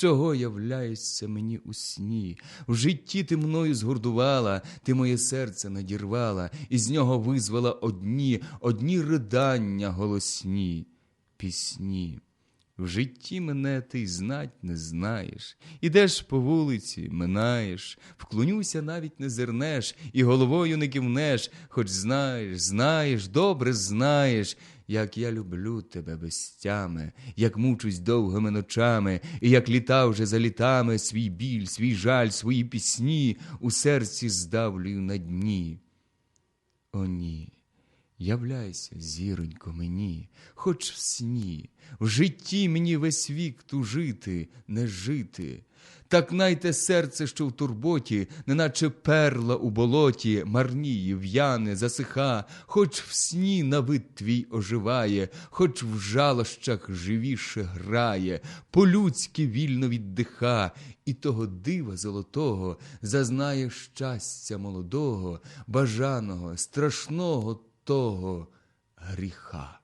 Чого являєшся мені у сні? В житті ти мною згордувала, ти моє серце надірвала, і з нього визвала одні, одні ридання голосні, пісні. В житті мене ти знать не знаєш, ідеш по вулиці, минаєш, вклонюся навіть не зернеш, і головою не кивнеш, хоч знаєш, знаєш, добре знаєш, як я люблю тебе без тями, як мучусь довгими ночами, і як літа вже за літами свій біль, свій жаль, свої пісні у серці здавлюю на дні. О, ні. Являйся, зіронько, мені, хоч в сні, в житті мені весь вік тужити, не жити. Так найте серце, що в турботі, неначе перла у болоті, марніє, в'яне, засиха, хоч в сні на вид твій оживає, хоч в жалощах живіше грає, по-людськи вільно віддиха, і того дива золотого зазнає щастя молодого, бажаного, страшного того гріха.